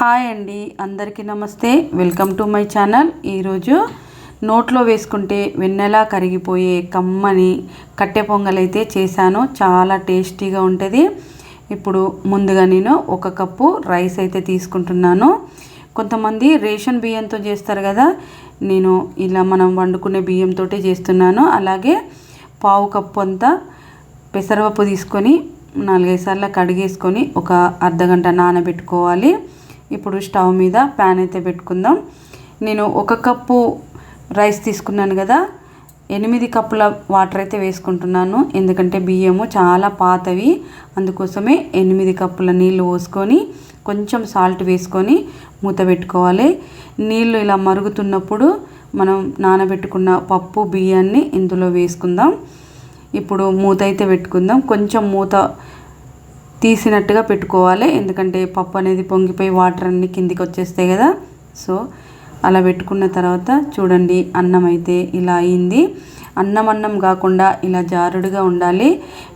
Hi అండి అందరికీ నమస్తే. Welcome to my channel. ఈరోజు నోట్లో వేసుకుంటే వెన్నెలా కరిగిపోయే కమ్మని కట్టె పొంగల్ అయితే చేశాను. చాలా టేస్టీగా ఉంటుంది. ఇప్పుడు ముందుగా నేను ఒక కప్పు రైస్ అయితే తీసుకుంటున్నాను. కొంతమంది రేషన్ బియ్యంతో చేస్తారు కదా నేను ఇలా మనం వండుకునే బియ్యంతో చేస్తున్నాను. అలాగే పావు కప్పు అంతా పెసరపప్పు తీసుకొని నాలుగైదు సార్లు కడిగేసుకొని ఒక అర్ధగంట నానబెట్టుకోవాలి. ఇప్పుడు స్టవ్ మీద ప్యాన్ అయితే పెట్టుకుందాం. నేను ఒక కప్పు రైస్ తీసుకున్నాను కదా ఎనిమిది కప్పుల వాటర్ అయితే వేసుకుంటున్నాను. ఎందుకంటే బియ్యము చాలా పాతవి అందుకోసమే ఎనిమిది కప్పుల నీళ్ళు పోసుకొని కొంచెం సాల్ట్ వేసుకొని మూత పెట్టుకోవాలి. నీళ్ళు ఇలా మరుగుతున్నప్పుడు మనం నానబెట్టుకున్న పప్పు బియ్యాన్ని ఇందులో వేసుకుందాం. ఇప్పుడు మూత అయితే పెట్టుకుందాం. కొంచెం మూత తీసినట్టుగా పెట్టుకోవాలి. ఎందుకంటే పప్పు అనేది పొంగిపోయి వాటర్ అన్ని కిందికి వచ్చేస్తాయి కదా. సో అలా పెట్టుకున్న తర్వాత చూడండి అన్నం అయితే ఇలా అయింది. అన్నం అన్నం కాకుండా ఇలా జారుడుగా ఉండాలి.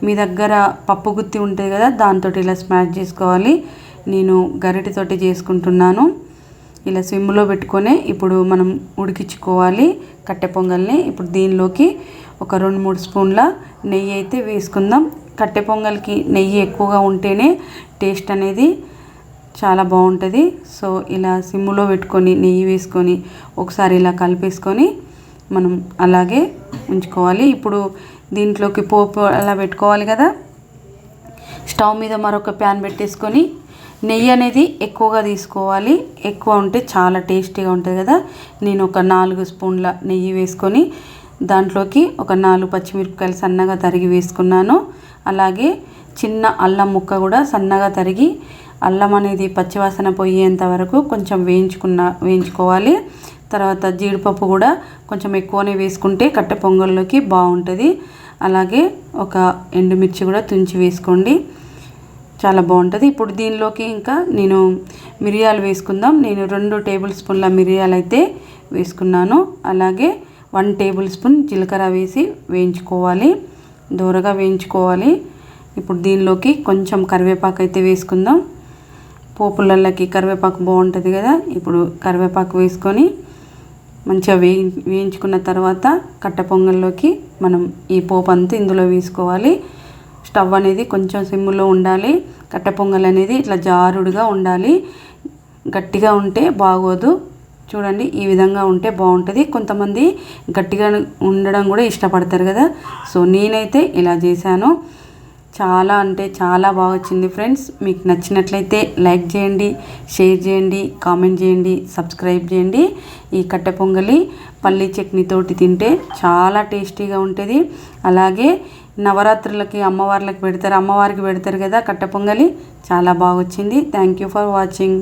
మీ దగ్గర పప్పు గుత్తి ఉంటుంది కదా దాంతో ఇలా స్మాష్ చేసుకోవాలి. నేను గరిటెతోటి చేసుకుంటున్నాను. ఇలా సిమ్లో పెట్టుకొని ఇప్పుడు మనం ఉడికించుకోవాలి కట్టె పొంగల్ని. ఇప్పుడు దీనిలోకి ఒక రెండు మూడు స్పూన్ల నెయ్యి అయితే వేసుకుందాం. కట్టె పొంగల్కి నెయ్యి ఎక్కువగా ఉంటేనే టేస్ట్ అనేది చాలా బాగుంటుంది. సో ఇలా సిమ్ములో పెట్టుకొని నెయ్యి వేసుకొని ఒకసారి ఇలా కలిపేసుకొని మనం అలాగే ఉంచుకోవాలి. ఇప్పుడు దీంట్లోకి పోపు అలా పెట్టుకోవాలి కదా. స్టవ్ మీద మరొక ప్యాన్ పెట్టేసుకొని నెయ్యి అనేది ఎక్కువగా తీసుకోవాలి. ఎక్కువ ఉంటే చాలా టేస్టీగా ఉంటుంది కదా. నేను ఒక నాలుగు స్పూన్ల నెయ్యి వేసుకొని దాంట్లోకి ఒక నాలుగు పచ్చిమిరపకాయలు సన్నగా తరిగి వేసుకున్నాను. అలాగే చిన్న అల్లం ముక్క కూడా సన్నగా తరిగి అల్లం అనేది పచ్చివాసన పోయేంత వరకు కొంచెం వేయించుకున్న వేయించుకోవాలి. తర్వాత జీడిపప్పు కూడా కొంచెం ఎక్కువనే వేసుకుంటే కట్టె పొంగల్లోకి బాగుంటుంది. అలాగే ఒక ఎండుమిర్చి కూడా తుంచి వేసుకోండి. చాలా బాగుంటుంది. ఇప్పుడు దీనిలోకి ఇంకా నేను మిరియాలు వేసుకుందాం. నేను రెండు టేబుల్ స్పూన్ల మిరియాలు అయితే వేసుకున్నాను. అలాగే వన్ టేబుల్ స్పూన్ జీలకర్ర వేసి వేయించుకోవాలి. దూరగా వేయించుకోవాలి. ఇప్పుడు దీనిలోకి కొంచెం కరివేపాకు అయితే వేసుకుందాం. పోపులకి కరివేపాకు బాగుంటుంది కదా. ఇప్పుడు కరివేపాకు వేసుకొని మంచిగా వేయి వేయించుకున్న తర్వాత కట్ట పొంగల్లోకి మనం ఈ పోపు అంతా ఇందులో వేసుకోవాలి. స్టవ్ అనేది కొంచెం సిమ్లో ఉండాలి. కట్ట పొంగల్ అనేది ఇట్లా జారుడుగా ఉండాలి. గట్టిగా ఉంటే బాగోదు. చూడండి ఈ విధంగా ఉంటే బాగుంటుంది. కొంతమంది గట్టిగా ఉండడం కూడా ఇష్టపడతారు కదా. సో నేనైతే ఇలా చేశాను. చాలా అంటే చాలా బాగా వచ్చింది ఫ్రెండ్స్. మీకు నచ్చినట్లయితే లైక్ చేయండి షేర్ చేయండి కామెంట్ చేయండి సబ్స్క్రైబ్ చేయండి. ఈ కట్టె పొంగలి పల్లి చట్నీతోటి తింటే చాలా టేస్టీగా ఉంటుంది. అలాగే నవరాత్రులకి అమ్మవార్లకు పెడతారు. అమ్మవారికి పెడతారు కదా కట్టె పొంగలి. చాలా బాగా వచ్చింది. Thank you for watching